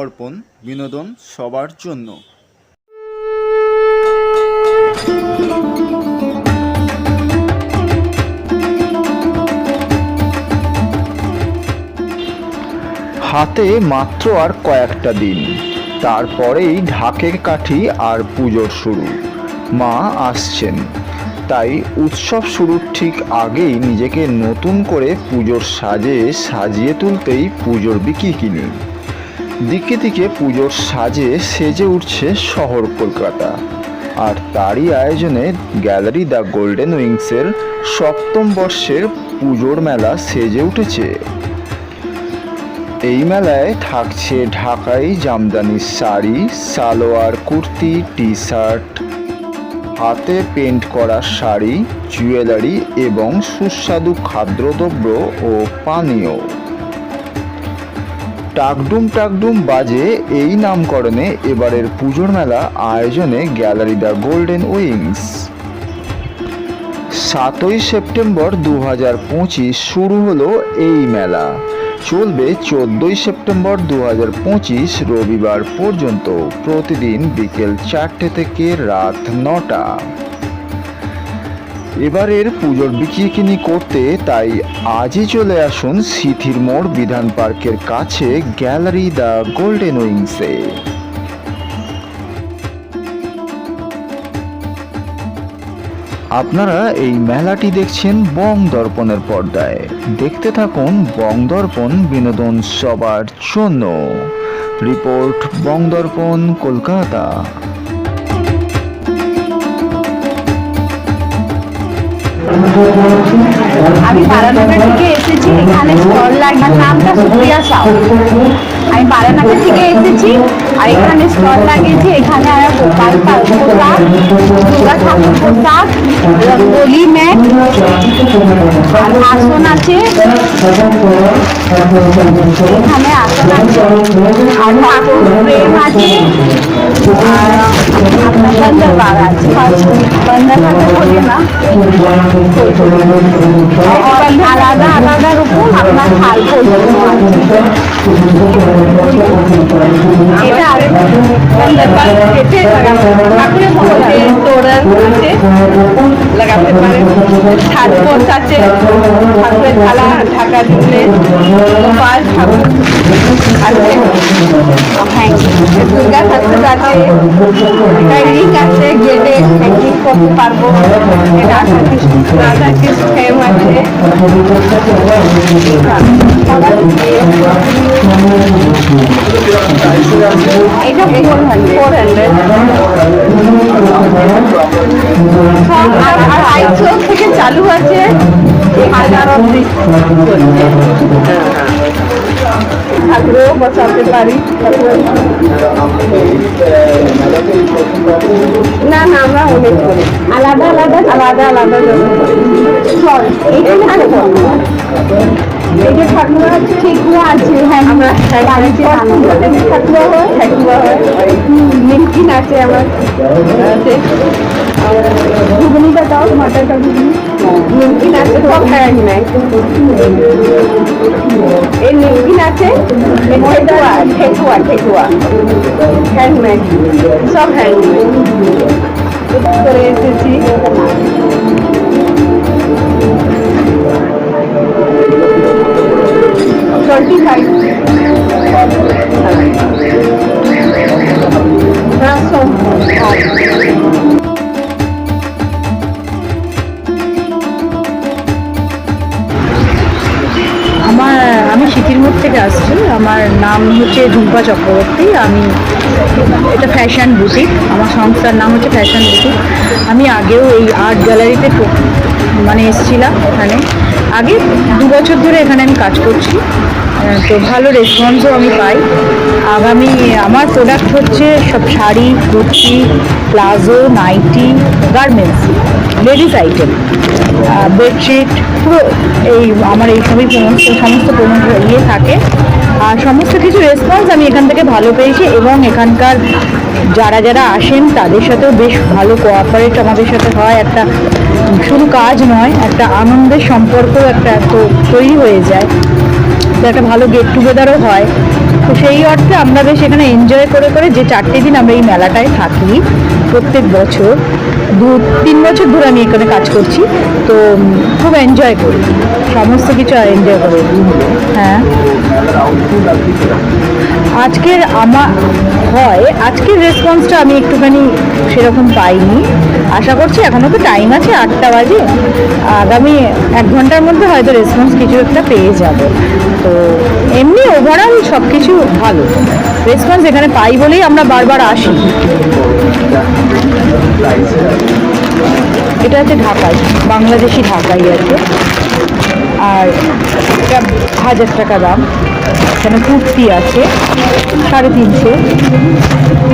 দর্পণ বিনোদন সবার জন্য। হাতে মাত্র আর কয়েকটা দিন। তারপরেই ঢাকের কাঠি আর পুজোর শুরু। মা আসছেন। তাই উৎসব শুরুর ঠিক আগেই নিজেকে নতুন করে পুজোর সাজে সাজিয়ে তুলতেই পুজোর বিকি কিনি। দিকে দিকে পুজোর সাজে সেজে উঠছে শহর কলকাতা। আর তারই আয়োজনে গ্যালারি দ্য গোল্ডেন উইংসের সপ্তম বর্ষের পুজোর মেলা সেজে উঠেছে। এই মেলায় থাকছে ঢাকাই জামদানি শাড়ি, সালোয়ার কুর্তি টি শার্ট হাতে পেন্ট করা শাড়ি, জুয়েলারি এবং সুস্বাদু খাদ্যদ্রব্য ও পানীয়। টাকডুম টাকডুম বাজে এই নামকরণে এবারের পুজোর মেলা আয়োজনে গ্যালারি দ্য গোল্ডেন উইংস। সাতই সেপ্টেম্বর দু হাজার পঁচিশ শুরু হলো এই মেলা। চলবে চোদ্দোই সেপ্টেম্বর দু হাজার পঁচিশ রবিবার পর্যন্ত। প্রতিদিন বিকেল চারটে থেকে রাত নটা। এবারের পুজোর বিকিকিনি করতে, তাই আজই চলে আসুন সিথির মোড় বিধান পার্কের কাছে গ্যালারি দ্য গোল্ডেন উইংসে। আপনারা এই মেলাটি দেখছেন বং দর্পণের পর্দায়। দেখতে থাকুন বং দর্পণ বিনোদন সবার জন্য। রিপোর্ট বং দর্পণ, কলকাতা। আমি বারানাঘাট থেকে এসেছি এখানে স্টল লাগে নামটা সুপ্রিয়া সাউ আমি বারানাঘাট থেকে এসেছি। আর এখানে স্টল লাগিয়েছি, এখানে আর গোপাল পোশাক রঙ্গোলি ম্যাট আসন আছে। এখানে আসন আছে। আর ঠাকুর প্রেম আছে। আর আলাদা আলাদা রকম আপনার পর্যন্ত আছে এটা আরেক ঠাকুরের থালা ঢাকা দিলে আছে গেলে হ্যাঙ্গিং করতে পারব রাধা কৃষ্ণ এটা ফোর হান্ড্রেড ফোর হান্ড্রেড থেকে চালু আছে হাজার অব্দি ঠাকুরও বসাতে পারি। না না, আমরা অনেক করি। আলাদা আলাদা। আলাদা আলাদা। জন্য এই যে ঠাকুর আছে ঠেকুয়া আছে হ্যাঁ আমরা বাড়িতে ঠাকুরা হয় ঠাকুরা হয়। নিমকিন আছে আমার। ঘুগনিটা দাও মাটাটা ঘুগনি। নিমকিন আছে সব নাই এই নিমকিন আছে ঠেকুয়া ঠেকুয়া ঠেকুয়া। হ্যান্ডমেড সব হ্যান্ডমেড করে এসেছি। ফাইভ আমার, আমি সিকিরমোড় থেকে আসছি। আমার নাম হচ্ছে ঝুম্পা চক্রবর্তী। আমি এটা ফ্যাশন বুটিক আমার সংস্থার নাম হচ্ছে ফ্যাশন বুটিক আমি আগেও এই আর্ট গ্যালারিতে মানে এসেছিলাম এখানে। আগে দু বছর ধরে এখানে আমি কাজ করছি। তো ভালো রেসপন্সও আমি পাই। আগামী আমার প্রোডাক্ট হচ্ছে সব sari, kurti, palazzo, nightie garments ladies item bedsheet পুরো এই আমার এই সবই সমস্ত সমস্ত ইয়ে থাকে। সমস্ত কিছু রেসপন্স আমি এখান থেকে ভালো পেয়েছি এবং এখানকার যারা যারা আসেন, তাদের সাথেও বেশ ভালো কোঅপারেট আমাদের সাথে হয়। একটা শুধু কাজ নয়, একটা আনন্দের সম্পর্ক একটা তৈরি হয়ে যায়। একটা ভালো গেট টুগেদারও হয়। তো সেই অর্থে আমরা বেশ এখানে এনজয় করে করে যে চারটে দিন আমরা এই মেলাটায় থাকি প্রত্যেক বছর, দু, তিন বছর ধরে আমি এখানে কাজ করছি, তো খুব এনজয় করি, সমস্ত কিছু এনজয় করি। হ্যাঁ। আজকের আমার হয়, আজকের রেসপন্সটা আমি একটুখানি সেরকম পাইনি। আশা করছি এখনও তো টাইম আছে আটটা বাজে। আগামী এক ঘণ্টার মধ্যে হয়তো রেসপন্স কিছু একটা পেয়ে যাব। তো এমনি ওভারঅল সব কিছু ভালো। রেসপন্স এখানে পাই বলেই আমরা বারবার আসি। এটা হচ্ছে ঢাকায়, বাংলাদেশি ঢাকাই আছে আর এটা হাজার টাকা দাম। এখানে কুর্তি আছে, সাড়ে তিনশো।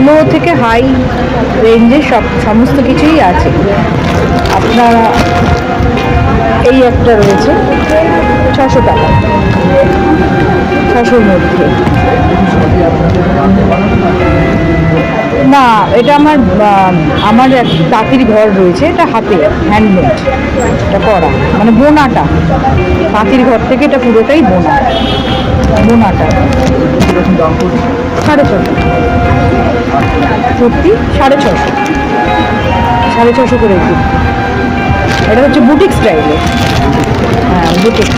লো থেকে হাই রেঞ্জে সব, সমস্ত কিছুই আছে। আপনারা এই একটা রয়েছে, ছশো টাকা। ছশোর মধ্যে। না, এটা আমার আমার এক তাঁতির ঘর রয়েছে, এটা হাতে হ্যান্ডমেড এটা করা মানে বোনাটা। তাঁতির ঘর থেকে এটা পুরোটাই বোনা, বোনাটা। সাড়ে ছশো সত্যি? সাড়ে ছশো সাড়ে ছশো করে একটু। এটা হচ্ছে বুটিক স্টাইলে। হ্যাঁ বুটিক।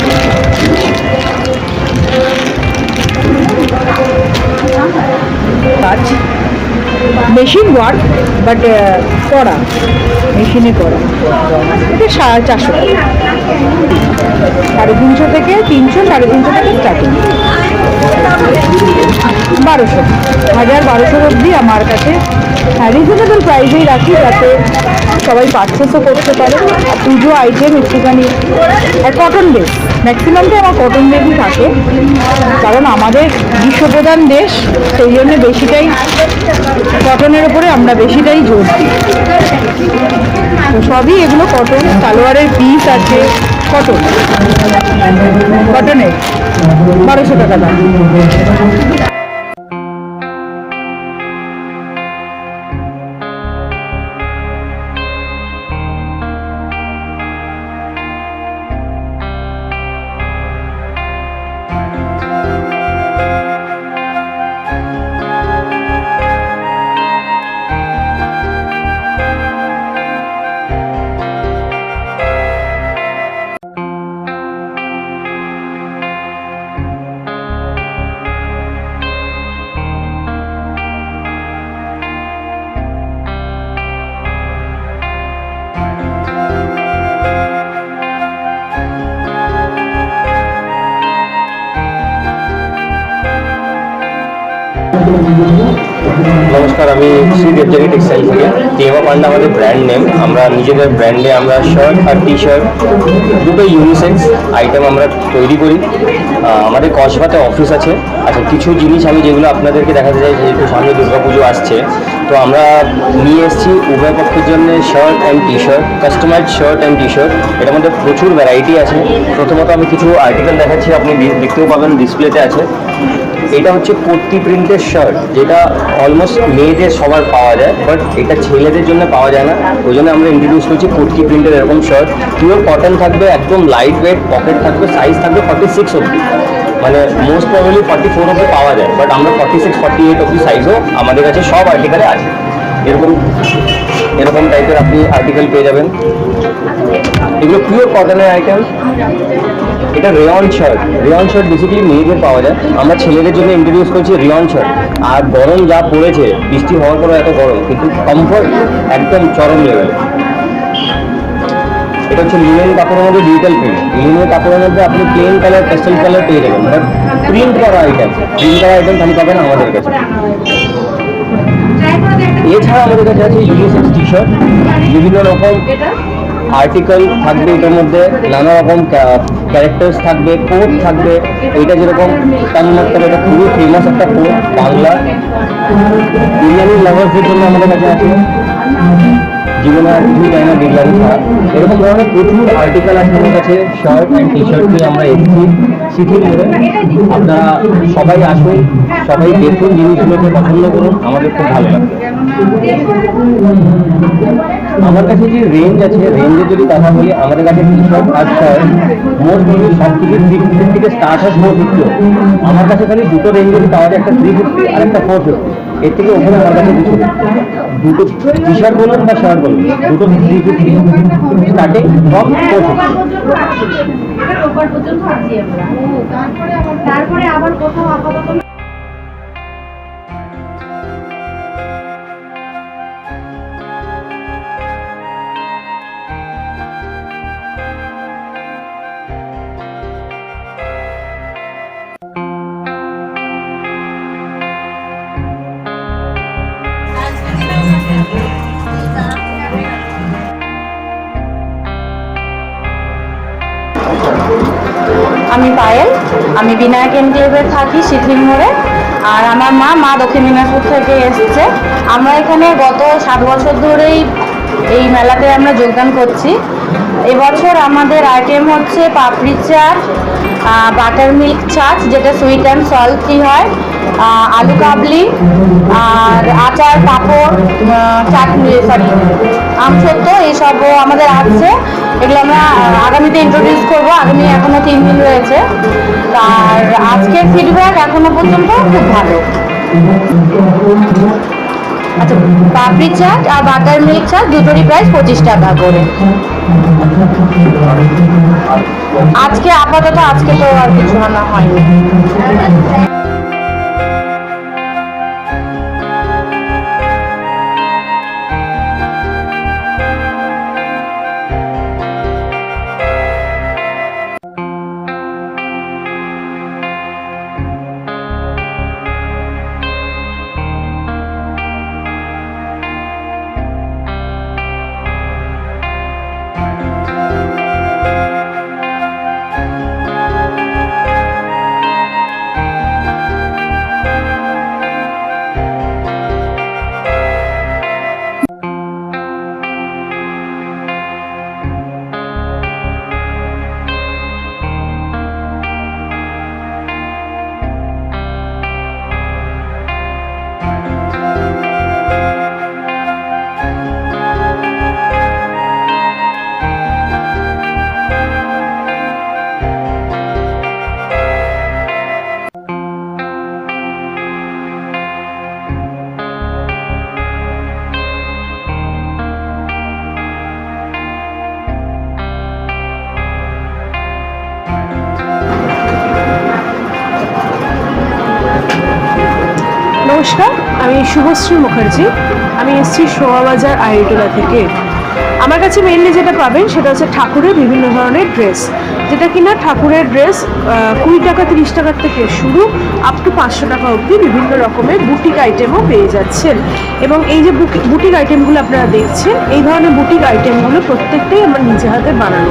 কাজ মেশিন ওয়ার্ক বাট করা মেশিনে করা। এটা সাড়ে চারশো টাকা। সাড়ে তিনশো থেকে তিনশো, সাড়ে তিনশো থেকে স্টার্টিং বারোশো। হাজার বারোশো অবধি আমার কাছে। হ্যাঁ রিজনেবল প্রাইসেই রাখি যাতে সবাই পারচেসও করতে পারে। আর পুজো আইটেম একটুখানি আর কটন বেস ম্যাক্সিমামটা আমার কটন বেসই থাকে। কারণ আমাদের গ্রীষ্মপ্রধান দেশ, সেই জন্য বেশিটাই কটনের ওপরে আমরা বেশিটাই জোর দিই। তো সবই এগুলো কটন সালোয়ারের পিস আছে কটন কটনের বারোশো টাকা দাম। দেবজানি টেক্সটাইল থেকে। টেমা পান্ডা আমাদের ব্র্যান্ড নেম আমরা নিজেদের ব্র্যান্ডে আমরা শার্ট আর টি শার্ট দুটো ইউনিসেক্স আইটেম আমরা তৈরি করি। আমাদের কসবাতে অফিস আছে। আচ্ছা কিছু জিনিস আমি যেগুলো আপনাদেরকে দেখাতে চাই, যেহেতু সামনে দুর্গাপুজো আসছে তো আমরা নিয়ে এসেছি উভয় পক্ষের জন্য shirt and T shirt customise shirt and T shirt এটার মধ্যে প্রচুর ভ্যারাইটি আছে। প্রথমত আমি কিছু আর্টিকেল দেখাচ্ছি, আপনি দেখতেও পাবেন ডিসপ্লেতে আছে। এটা হচ্ছে কুর্তি প্রিন্টের শার্ট, যেটা অলমোস্ট মেয়েদের সবার পাওয়া যায় বাট এটা ছেলেদের জন্য পাওয়া যায় না। ওই জন্য আমরা ইন্ট্রোডিউস করছি কুর্তি প্রিন্টের এরকম শার্ট। পিওর কটন থাকবে, একদম লাইট ওয়েট পকেট থাকবে সাইজ থাকবে ফর্টি সিক্স অব্দি মানে মোস্ট প্রবলি ফর্টি ফোর অব্দি পাওয়া যায় বাট আমরা ফর্টি সিক্স ফর্টি এইট অব্দি সাইজও আমাদের কাছে সব আর্টিকেলে আছে। এরকম এরকম টাইপের আপনি আর্টিকেল পেয়ে যাবেন। এগুলো পিওর কটনের আইটেম এটা rayon shirt rayon shirt basically মেয়েদের পাওয়া যায়। আমরা ছেলেদের জন্য ইন্ট্রোডিউস করছি রেয়ন শার্ট আর গরম যা পড়েছে, বৃষ্টি হওয়ার পরে এত গরম, কিন্তু কমফর্ট একদম চরম লেভেল এটা হচ্ছে লিনেন কাপড়ের মধ্যে ডিজিটাল প্রিন্ট লিনেন কাপড়ের মধ্যে আপনি প্লেন কালার পেস্টেল কালার পেয়ে যাবেন। বাট প্রিন্ট করা আইটেম প্রিন্ট করা আইটেম খালি পাবেন আমাদের কাছে। এছাড়া আমাদের কাছে আছে ইউনিসেক্স টি শার্ট বিভিন্ন রকম আর্টিকেল থাকবে এটার মধ্যে। নানা রকম ক্যারেক্টার্স থাকবে কোড থাকবে। এইটা যেরকম তান্মাত্রা এটা খুবই ফেমাস একটা কোড বাংলা। বিরিয়ানি লাভার্সদের জন্য আমাদের কাছে আছে। জীবনে আর কিছুই চাই না এরকম ধরনের প্রচুর আর্টিকেল আছে আমার কাছে শার্ট অ্যান্ড টি শার্ট নিয়ে আমরা এসেছি। শিথিল করে আপনারা সবাই আসুন, সবাই দেখুন জিনিসগুলোকে পছন্দ করুন, আমাদের খুব ভালো লাগবে। আমার কাছে যে রেঞ্জ আছে রেঞ্জে যদি কথা বলি, আমাদের কাছে টি শার্ট ফার্স্ট হয় মোট মেবি সব কিছু থ্রি ফিফটির থেকে স্টার্ট হয় ফোর ফিফটি আমার কাছে খালি দুটো রেঞ্জ যদি পাওয়া যায়, একটা থ্রি ফিফটি আর একটা ফোর ফিফটি এর থেকে ওখানে আমার কাছে কিছু দুটো টি শার্ট বলুন বা শার্ট বলুন। দুটো স্টার্টিং ফ্রম তারপরে আবার কোথাও আপাতত আমি বিনায়ক এনটিএফে থাকি শিথিল মোড়ে। আর আমার মা মা দক্ষিণ দিনাজপুর থেকে এসেছে। আমরা এখানে গত সাত বছর ধরেই এই মেলাতে আমরা যোগদান করছি। এবছর আমাদের আইটেম হচ্ছে পাপড়ি চাট বাটার মিল্ক চাট, যেটা সুইট অ্যান্ড সল্টি হয়। আলু কাবলি, আর আচার, পাঁপড় চাটনি সরি আমসত্ব এইসবও আমাদের আছে। এগুলো আমরা আগামীতে ইন্ট্রোডিউস করব। আগামী এখনও তিন দিন রয়েছে। আর আজকের ফিডব্যাক এখনও পর্যন্ত খুব ভালো। আচ্ছা পাপড়ি চাট আর বাটার মিল্ক চাট দুটোরই প্রাইস পঁচিশ টাকা করে। আজকে আপাতত আজকে তো আর কিছু আনা হয়নি। শুভশ্রী মুখার্জি, আমি এসেছি শোয়াবাজার আইটোলা থেকে। আমার কাছে মেনলি যেটা পাবেন সেটা হচ্ছে ঠাকুরের বিভিন্ন ধরনের ড্রেস যেটা কিনা ঠাকুরের ড্রেস কুড়ি টাকা, তিরিশ টাকার থেকে শুরু আপ টু পাঁচশো টাকা অবধি বিভিন্ন রকমের বুটিক আইটেমও পেয়ে যাচ্ছেন। এবং এই যে বুটি- বুটিক আইটেমগুলো আপনারা দেখছেন, এই ধরনের বুটিক আইটেমগুলো প্রত্যেকটাই আমার নিজে হাতে বানানো।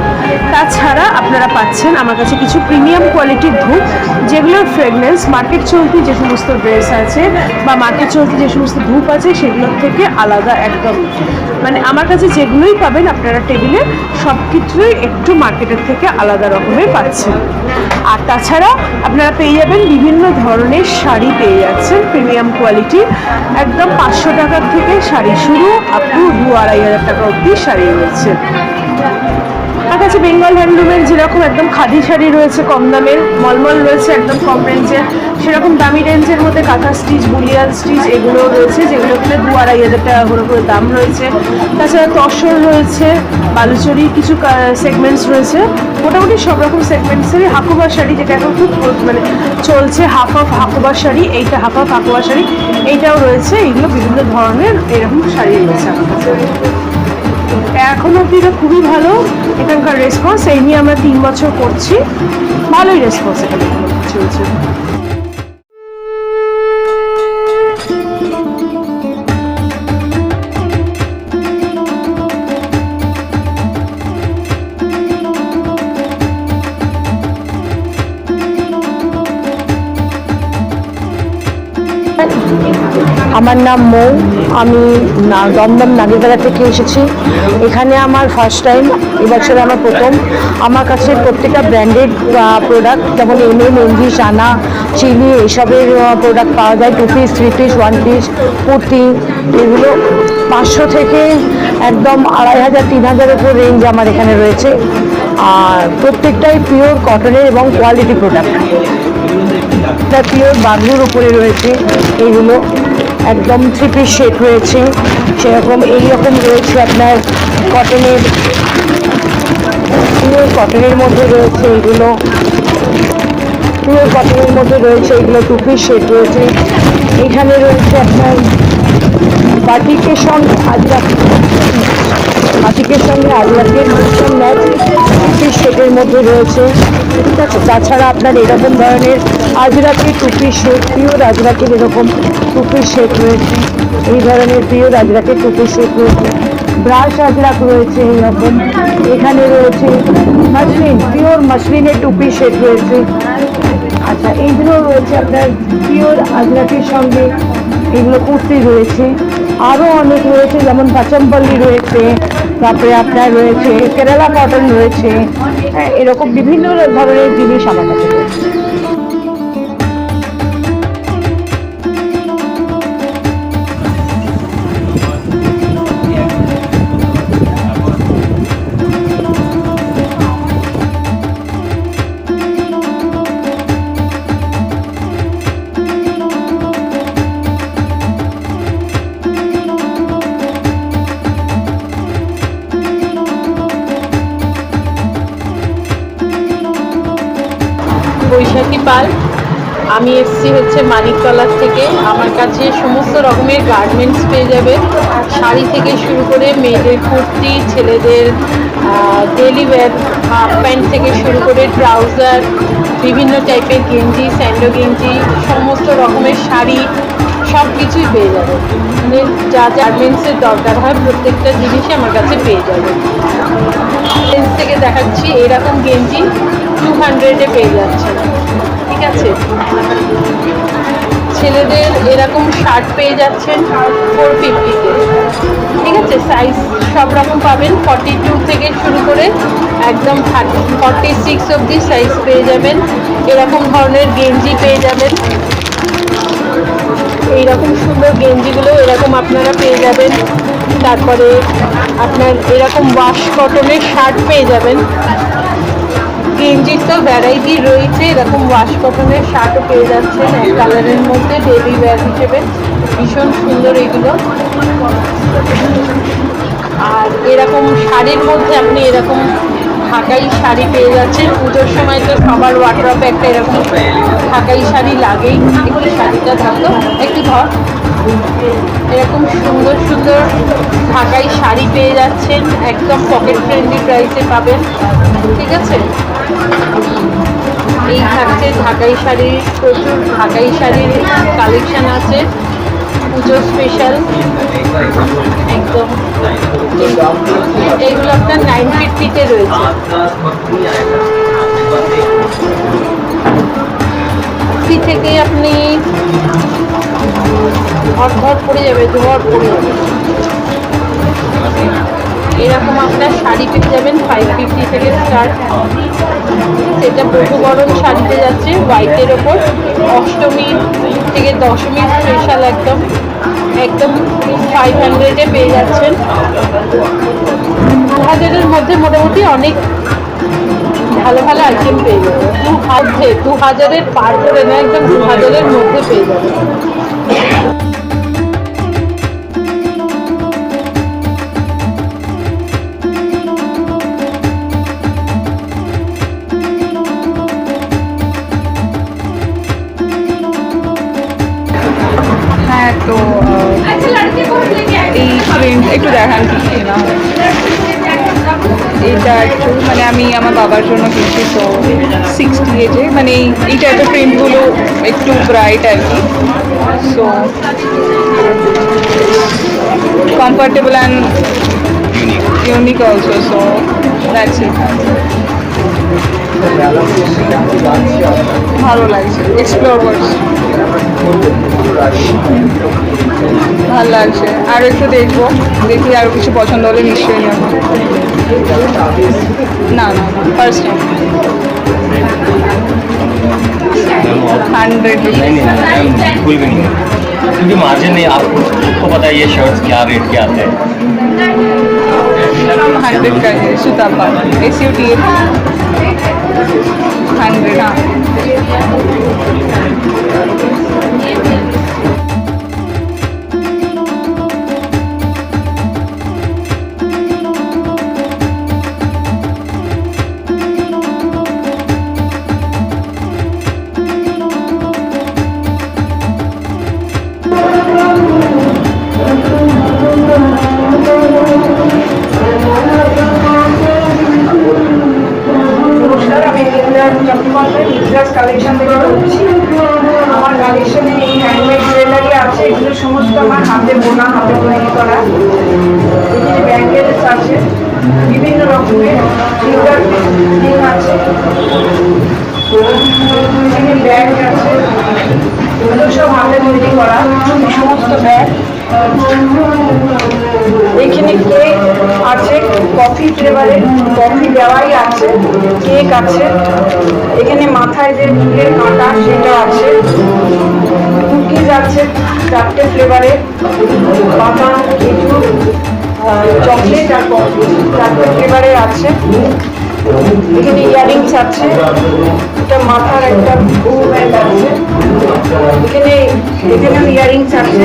তাছাড়া আপনারা পাচ্ছেন আমার কাছে কিছু প্রিমিয়াম কোয়ালিটির ধূপ, যেগুলোর ফ্রেগনেন্স মার্কেট চলতি যে সমস্ত ড্রেস আছে বা মার্কেট চলতি যে সমস্ত ধূপ আছে, সেগুলোর থেকে আলাদা একদম। মানে আমার কাছে যেগুলোই পাবেন, আপনারা টেবিলে সব কিছুই একটু মার্কেটের থেকে আলাদা রকমের পাচ্ছেন। আর তাছাড়া আপনারা পেয়ে যাবেন বিভিন্ন ধরনের শাড়ি পেয়ে যাচ্ছেন প্রিমিয়াম কোয়ালিটি একদম পাঁচশো টাকার থেকে শাড়ি শুরু আপ টু দু আড়াই হাজার টাকা অবধি শাড়ি রয়েছে। আমার কাছে বেঙ্গল হ্যান্ডলুমের যেরকম একদম খাদি শাড়ি রয়েছে, কম দামের, মলমল রয়েছে একদম কম রেঞ্জের, সেরকম দামি রেঞ্জের মধ্যে কাঁথা স্টিচ বুলিয়ান স্টিচ এগুলো রয়েছে, যেগুলো কিনা দু আড়াই হাজার টাকা করে করে দাম রয়েছে। তাছাড়া তসর রয়েছে, বালুচরি কিছু সেগমেন্টস রয়েছে। মোটামুটি সব রকম সেগমেন্টসেরই হাকুবা শাড়ি যেটা এখন খুব মানে চলছে হাফ অফ হাকুবা শাড়ি, এইটা হাফ অফ হাকুবা শাড়ি, এইটাও রয়েছে, এইগুলো বিভিন্ন ধরনের এরকম শাড়ি রয়েছে আমার কাছে। এখন অব্দি এটা খুবই ভালো। এখানকার রেসপন্স এই নিয়ে আমরা তিন বছর করছি। ভালোই রেসপন্স এখানে চলছে। আমার নাম মৌ। আমি দমদম নাগেরপাড়া থেকে এসেছি। এখানে আমার ফার্স্ট টাইম এবছর আমার প্রথম। আমার কাছে প্রত্যেকটা ব্র্যান্ডেড প্রোডাক্ট যেমন এম এম এমভি সানা চিলি এইসবের প্রোডাক্ট পাওয়া যায়। Two piece three piece one piece kurti, এগুলো পাঁচশো থেকে একদম আড়াই হাজার, তিন হাজারের উপর রেঞ্জ আমার এখানে রয়েছে। আর প্রত্যেকটাই পিওর কটনের এবং কোয়ালিটি প্রোডাক্ট এটা পিওর বাগলুর উপরে রয়েছে এইগুলো একদম থ্রি পিস সেট রয়েছে। সেরকম এইরকম রয়েছে আপনার কটনের পিওর কটনের মধ্যে রয়েছে এইগুলো পিওর কটনের মধ্যে রয়েছে এগুলো টু পিস সেট রয়েছে। এখানে রয়েছে আপনার বাটিকের সঙ্গে আজরাক বাটিকের সঙ্গে আজরাকের ম্যাচ টুপির সেটের মধ্যে রয়েছে। ঠিক আছে, তাছাড়া আপনার এরকম ধরনের আজরাকের টুপির সেট, প্রিয় আজরাকের এরকম টুপির সেট রয়েছে। এই ধরনের প্রিয় আজরাকের টুপির সেট রয়েছে। ব্রাশ আজরাক রয়েছে এইরকম এখানে রয়েছে মাসলিন পিওর মাসলিনের টুপি সেট রয়েছে। আচ্ছা এইগুলো রয়েছে আপনার পিওর আজরাকের সঙ্গে। এগুলো কুর্তি রয়েছে। আরও অনেক রয়েছে যেমন পাচম্পল্লি রয়েছে তারপরে আপনার রয়েছে কেরালা কটন রয়েছে। হ্যাঁ, এরকম বিভিন্ন ধরনের জিনিস আমার কাছে রয়েছে। এসেছি হচ্ছে মানিকতলার থেকে। আমার কাছে সমস্ত রকমের গার্মেন্টস পেয়ে যাবে। শাড়ি থেকে শুরু করে মেয়েদের কুর্তি, ছেলেদের ডেলি ওয়্যার হাফ প্যান্ট থেকে শুরু করে ট্রাউজার বিভিন্ন টাইপের গেঞ্জি স্যান্ডো গেঞ্জি, সমস্ত রকমের শাড়ি সব কিছুই পেয়ে যাবে। মানে যা গার্মেন্টসের দরকার হয় প্রত্যেকটা জিনিসই আমার কাছে পেয়ে যাবে। থেকে দেখাচ্ছি, এরকম গেঞ্জি টু হান্ড্রেডে পেয়ে যাচ্ছে। ঠিক আছে? ছেলেদের এরকম শার্ট পেয়ে যাচ্ছেন ফোর ফিফটিতে ঠিক আছে? সাইজ সব রকম পাবেন। ফর্টি টু থেকে শুরু করে একদম থার্টি ফর্টি সিক্স অবধি সাইজ পেয়ে যাবেন। এরকম ধরনের গেঞ্জি পেয়ে যাবেন। এইরকম সুন্দর গেঞ্জিগুলো এরকম আপনারা পেয়ে যাবেন। তারপরে আপনার এরকম ওয়াশ কটনের শার্ট পেয়ে যাবেন। গেঞ্জির তো ভ্যারাইটি রয়েছে। এরকম ওয়াশ কটনের শার্টও পেয়ে যাচ্ছেন। এক কালারের মধ্যে ডেলি ওয়্যার হিসেবে। ভীষণ সুন্দর এগুলো। আর এরকম শাড়ির মধ্যে আপনি এরকম ঢাকাই শাড়ি পেয়ে যাচ্ছেন। পুজোর সময় তো সবার ওয়াটরপে একটা এরকম ঢাকাই শাড়ি লাগেই। একটু শাড়িটা থাকতো একটু ধর। এরকম সুন্দর সুন্দর ঢাকাই শাড়ি পেয়ে যাচ্ছেন। একদম পকেট ফ্রেন্ডলি প্রাইসে পাবেন। ঠিক আছে? এই থাকছে ঢাকাই শাড়ির প্রচুর ঢাকাই শাড়ির কালেকশান আছে। পুজো স্পেশাল একদম এইগুলো আপনার নাইন ফিফটিতে রয়েছে। ফি থেকে আপনি ঘর ঘর পড়ে যাবে ঘর পড়ে যাবে। এরকম আপনার শাড়ি পেয়ে যাবেন ফাইভ ফিফটি থেকে স্টার্ট সেটা বহুবরণ শাড়িতে যাচ্ছে হোয়াইটের ওপর। অষ্টমী থেকে দশমী স্পেশাল একদম একদম ফাইভ হান্ড্রেডে পেয়ে যাচ্ছেন। দু হাজারের মধ্যে মোটামুটি অনেক ভালো ভালো আইটেম পেয়ে যাবে দু হাজার, দু হাজারের পার করে না, একদম দু হাজারের মধ্যে পেয়ে যাবে এটা একটু মানে আমি আমার বাবার জন্য কিনছি তো সিক্সটি এজে মানে এই টাইপের প্রিন্টগুলো একটু ব্রাইট আর কি so comfortable and unique also so that's it ভালো লাগছে এক্সপ্লোর করছি। ভালো লাগছে আরও একটু দেখবো দেখি আরও কিছু পছন্দ হলে নিশ্চয়ই নেবো না না ফার্স্ট টাইম হান্ড্রেড नहीं नहीं नहीं मैम बिल्कुल भी नहीं क्योंकि मार्जिन नहीं आपको आपको पता है ये शर्ट्स क्या रेट के आते हैं हंड्रेड का है Sutapa S U T hundred हाँ collection বলছি। আমার কালেকশনে এই হ্যান্ডমেড জুয়েলারি আছে। এগুলো সমস্ত আমার হাতে বোনা, হাতে তৈরি করা। এখানে ব্যাঙ্গেলস আছে বিভিন্ন রকমের ফিঙ্গার রিং আছে। ব্যাগ আছে। এগুলো সব হাতে তৈরি করা। সমস্ত ব্যাগ এখানে কেক আছে, কফি ফ্লেভারে কফি দেওয়াই আছে, কেক আছে। এখানে মাথায় যে চুলের কাঁটা সেটা আছে। কুকিজ আছে চারটে ফ্লেভারে বাদাম খেজুর চকলেট আর কফি চারটে ফ্লেভারে আছে। এখানে ইয়ারিংস আছে। এটা মাথার একটা ব্যান্ড আছে। এখানে এখানেও ইয়ারিংস আছে।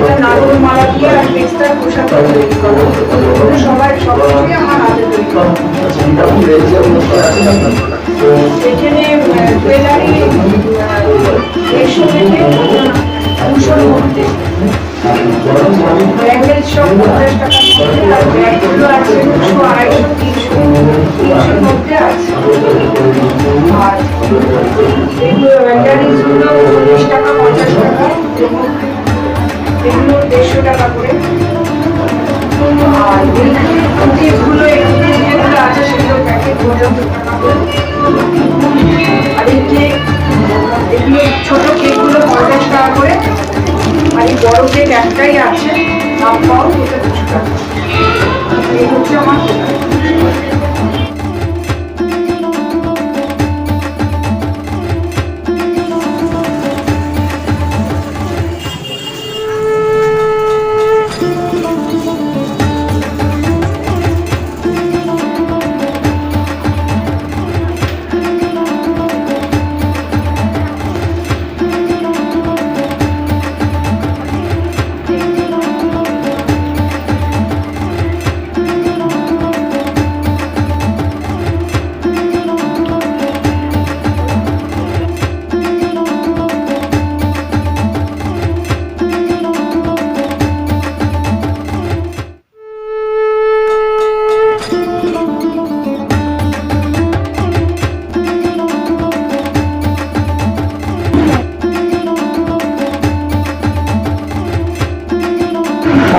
এটা নারুল মালা দিয়ে আর পেস্তার পোশাক তৈরি করা। সবাই সব কিছুই আমার হাতে তৈরি করা। এখানে জুয়েলারি দেড়শো থেকে দুশোর মধ্যে ব্যাঙ্গেল সব পঞ্চাশ টাকার আর ব্যাগগুলো আছে দুশো, আড়াইশো, তিনশো। তিনশোর মধ্যে আছে। আর এগুলো ইয়ারিংসগুলো চল্লিশ টাকা, পঞ্চাশ টাকা। এগুলো দেড়শো টাকা করে আর যেগুলো এখানে যেগুলো আছে সেগুলো প্যাকেট পর্যন্ত টাকা করে আর এই কেক এগুলো ছোট কেকগুলো পঞ্চাশ টাকা করে। আর এই বড় কেক একটাই আছে দাম পাও, এটা দুশো টাকা। এই হচ্ছে আমার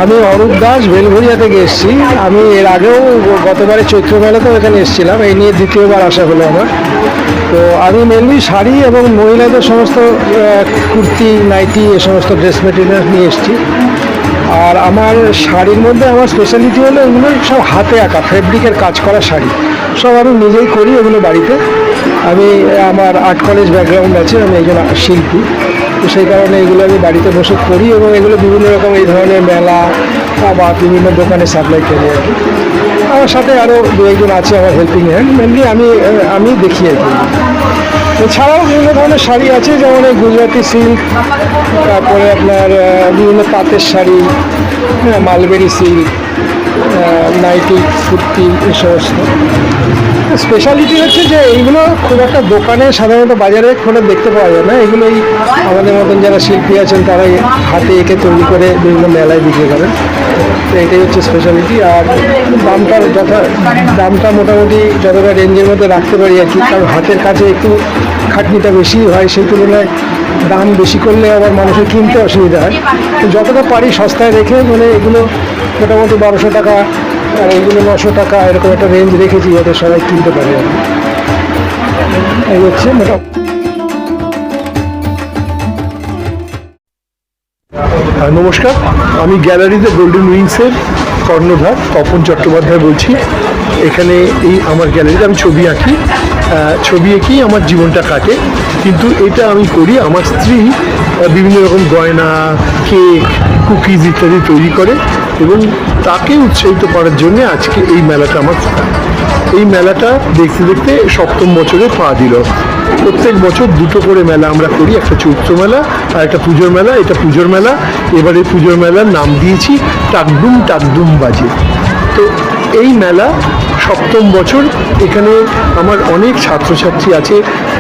আমি অরূপ দাস বেলঘরিয়া থেকে এসেছি। আমি এর আগেও গতবারে চৈত্র মেলাতেও এখানে এসেছিলাম। এই নিয়ে দ্বিতীয়বার আসা হলো আমার। তো আমি মেনলি শাড়ি এবং মহিলাদের সমস্ত কুর্তি, নাইটি, এ সমস্ত ড্রেস মেটেরিয়াল নিয়ে এসেছি। আর আমার শাড়ির মধ্যে আমার স্পেশালিটি হলো এগুলো সব হাতে আঁকা ফেব্রিকের কাজ করা শাড়ি। সব আমি নিজেই করি এগুলো বাড়িতে। আমি আমার আর্ট কলেজ ব্যাকগ্রাউন্ড আছে, আমি একজন শিল্পী। তো সেই কারণে এগুলো আমি বাড়িতে বসে করি এবং এগুলো বিভিন্ন রকম এই ধরনের মেলা বা বিভিন্ন দোকানে সাপ্লাই করি। আর কি আমার সাথে আরও দু একজন আছে আমার হেল্পিং হ্যান্ড মেনলি আমি আমি দেখি আর কি। এছাড়াও বিভিন্ন ধরনের শাড়ি আছে, যেমন এই গুজরাটি সিল্ক তারপরে আপনার বিভিন্ন তাঁতের শাড়ি হ্যাঁ মালবেরি সিল্ক নাইটি কুর্তি এই সমস্ত স্পেশালিটি হচ্ছে যে এইগুলো খুব একটা দোকানে সাধারণত বাজারে খোলা দেখতে পাওয়া যায় না। এগুলো এই আমাদের মতন যারা শিল্পী আছেন, তারাই হাতে এঁকে তৈরি করে বিভিন্ন মেলায় বিক্রি করেন। তো এটাই হচ্ছে স্পেশালিটি আর দামটা যথা, দামটা মোটামুটি যতটা রেঞ্জের মধ্যে রাখতে পারি আর কি, কারণ হাতের কাছে একটু খাটনিটা বেশি হয়, সেই তুলনায় দাম বেশি করলে আবার মানুষের কিনতে অসুবিধা হয়। যতটা পারি সস্তায় রেখে মানে এগুলো মোটামুটি বারোশো টাকা, আর এইগুলো নশো টাকা, এরকম একটা রেঞ্জ রেখেছি যাতে সবাই কিনতে পারে। এই হচ্ছে মোটামুটি নমস্কার, আমি গ্যালারিতে গোল্ডেন উইংসের কর্ণধার তপন চট্টোপাধ্যায় বলছি এখানে এই আমার গ্যালারিতে আমি ছবি আঁকি ছবি এঁকেই আমার জীবনটা কাটে। কিন্তু এটা আমি করি, আমার স্ত্রী বিভিন্ন রকম গয়না, কেক, কুকিজ ইত্যাদি তৈরি করে এবং তাকে উৎসাহিত করার জন্য আজকে এই মেলাটা আমার। এই মেলাটা দেখতে দেখতে সপ্তম বছরে পা দিল। প্রত্যেক বছর দুটো করে মেলা আমরা করি, একটা চৈত্র মেলা আর একটা পুজোর মেলা। এটা পুজোর মেলা, এবারে পুজোর মেলার নাম দিয়েছি, টাকডুম টাকডুম বাজে। তো এই মেলা সপ্তম বছর। এখানে আমার অনেক ছাত্রছাত্রী আছে।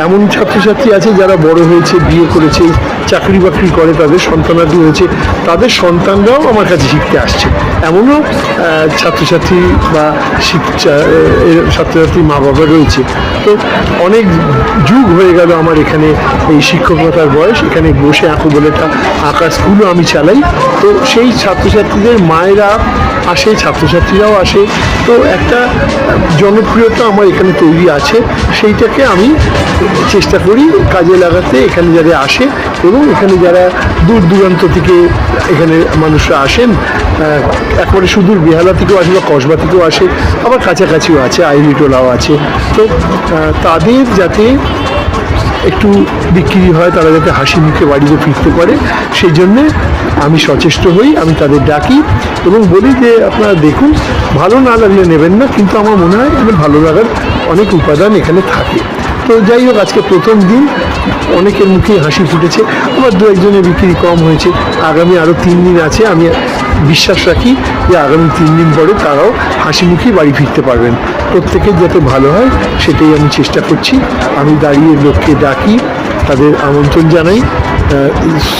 এমন ছাত্রছাত্রী আছে যারা বড় হয়েছে, বিয়ে করেছে, চাকরি বাকরি করে, তাদের সন্তানাদি হয়েছে। তাদের সন্তানরাও আমার কাছে শিখতে আসছে। এমনও ছাত্রছাত্রী বা ছাত্রছাত্রী মা বাবা রয়েছে। তো অনেক যুগ হয়ে গেল আমার এখানে এই শিক্ষকতার বয়স। এখানে বসে আঁকো বলে একটা আঁকার স্কুলও আমি চালাই। তো সেই ছাত্রছাত্রীদের মায়েরা আসে, ছাত্রছাত্রীরাও আসে। তো একটা জনপ্রিয়তা আমার এখানে তৈরি আছে, সেইটাকে আমি চেষ্টা করি কাজে লাগাতে, এখানে যারা আসে এবং এখানে যারা দূর দূরান্ত থেকে এখানে মানুষরা আসেন একবারে সুদূর বেহালা থেকেও আসে বা কসবা থেকেও আসে, আবার কাছাকাছিও আছে, আইরিটোলাও আছে। তো তাদের যাতে একটু বিক্রি হয়, তারা যাতে হাসি মুখে বাড়িতে ফিরতে পারে, সেই জন্যে আমি সচেষ্ট হই, আমি তাদের ডাকি এবং বলি যে আপনারা দেখুন, ভালো না লাগলে নেবেন না, কিন্তু আমার মনে হয় এখানে ভালো লাগার অনেক উপাদান এখানে থাকে। তো যাই হোক, আজকে প্রথম দিন, অনেকের মুখে হাসি ফুটেছে। আবার দু একজনের বিক্রি কম হয়েছে। আগামী আরও তিন দিন আছে, আমি বিশ্বাস রাখি যে আগামী তিন দিন পরে তারাও হাসি মুখে বাড়ি ফিরতে পারবেন। প্রত্যেকের যাতে ভালো হয়, সেটাই আমি চেষ্টা করছি। আমি দাঁড়িয়ে লোককে ডাকি, তাদের আমন্ত্রণ জানাই।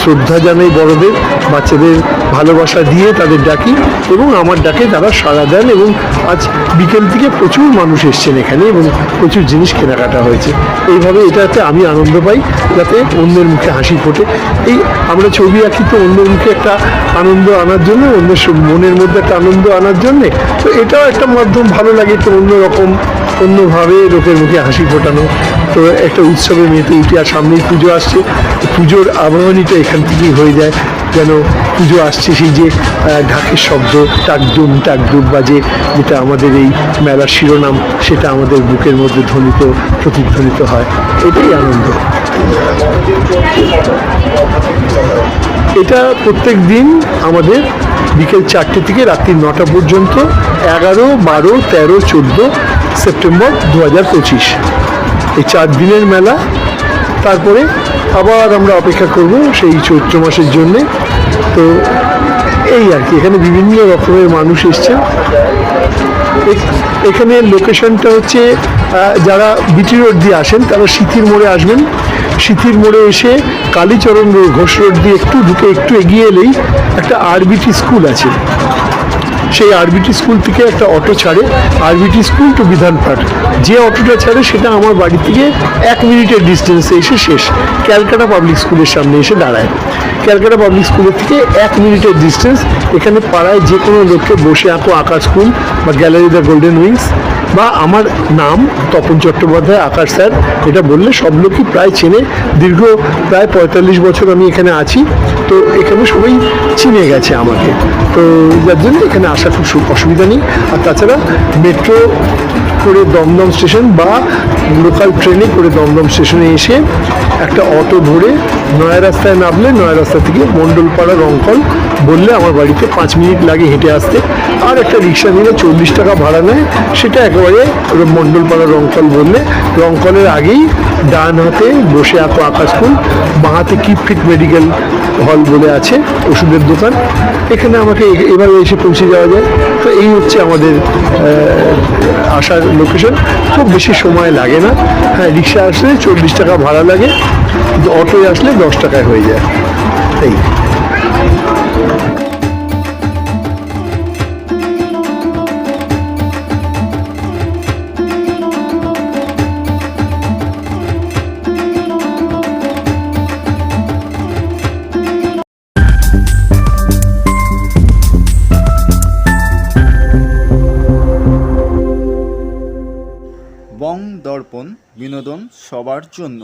শ্রদ্ধা জানাই বড়দের, বাচ্চাদের ভালোবাসা দিয়ে তাদের ডাকি এবং আমার ডাকে তারা সাড়া দেন এবং আজ বিকেল থেকে প্রচুর মানুষ এসছেন এখানে এবং প্রচুর জিনিস কেনাকাটা হয়েছে। এইভাবে এটাতে আমি আনন্দ পাই যাতে অন্যের মুখে হাসি ফোটে। এই আমরা ছবি আঁকি তো অন্যের মুখে একটা আনন্দ আনার জন্য, অন্যের মনের মধ্যে একটা আনন্দ আনার জন্যে। তো এটাও একটা মাধ্যম, ভালো লাগে একটু অন্যরকম, অন্যভাবে লোকের মুখে হাসি ফোটানো। তো একটা উৎসবে মেতে উঠে আর সামনেই পুজো আসছে। পুজোর আবহাওয়ানিটা এখান থেকেই হয়ে যায়, যেন পুজো আসছে সেই যে ঢাকের শব্দ টাকডুম টাকডুম বাজে, যেটা আমাদের এই মেলার শিরোনাম, সেটা আমাদের বুকের মধ্যে ধ্বনিত, প্রতিধ্বনিত হয়। এটাই আনন্দ। এটা প্রত্যেক দিন আমাদের বিকেল চারটে থেকে রাত্রি নটা পর্যন্ত, এগারো, বারো, তেরো, চোদ্দ সেপ্টেম্বর দু হাজার পঁচিশ। এই চার দিনের মেলা। তারপরে আবার আমরা অপেক্ষা করব সেই চৈত্র মাসের জন্যে। তো এই আর কি, এখানে বিভিন্ন রকমের মানুষ এসছেন। এ- এখানে লোকেশনটা হচ্ছে যারা বিটি রোড দিয়ে আসেন, তারা সিথির মোড়ে আসবেন। সিথির মোড়ে এসে কালীচরণ ঘোষ রোড দিয়ে একটু ঢুকে একটু এগিয়ে এলেই একটা আরবিটি স্কুল আছে। সেই আরবিটি স্কুল থেকে একটা অটো ছাড়ে, আরবিটি স্কুল টু বিধানপাট। যে অটোটা ছাড়ে, সেটা আমার বাড়ি থেকে এক মিনিটের ডিস্টেন্সে এসে শেষ। ক্যালকাটা পাবলিক স্কুলের সামনে এসে দাঁড়ায়। ক্যালকাটা পাবলিক স্কুলের থেকে এক মিনিটের ডিস্টেন্স এখানে পাড়ায় যে কোনো লোককে বসে আঁকো আঁকা স্কুল বা গ্যালারি দ্য গোল্ডেন উইংস বা আমার নাম তপন চট্টোপাধ্যায়, আকাশ স্যার এটা বললে সব লোকই প্রায় চেনে। দীর্ঘ প্রায় পঁয়তাল্লিশ বছর আমি এখানে আছি, তো এখানে সবাই চিনে গেছে আমাকে। তো যার জন্য এখানে আসা খুব অসুবিধা নেই। আর তাছাড়া মেট্রো করে দমদম স্টেশন বা লোকাল ট্রেনে করে দমদম স্টেশনে এসে একটা অটো ধরে নয়া রাস্তায় নামলে নয়া রাস্তা থেকে মণ্ডলপাড়া রংকল বললে আমার বাড়িতে পাঁচ মিনিট লাগে হেঁটে আসতে। আর একটা রিক্সা নিলে চল্লিশ টাকা ভাড়া নেয়, সেটা একেবারে মণ্ডলপাড়া রংকল বললে। রংকলের আগেই ডান হাতে বসে আঁকো আকাশ ফুল, বাঁ হাতে কিপ ফিট মেডিকেল হল বলে আছে, ওষুধের দোকান। এখানে আমাকে এবারে এসে পৌঁছে যাওয়া যায়। তো এই হচ্ছে আমাদের আসার লোকেশন খুব বেশি সময় লাগে না। হ্যাঁ রিক্সা আসলে চল্লিশ টাকা ভাড়া লাগে। অটোয় আসলে দশ টাকায় হয়ে যায়। এই। সবার জন্য।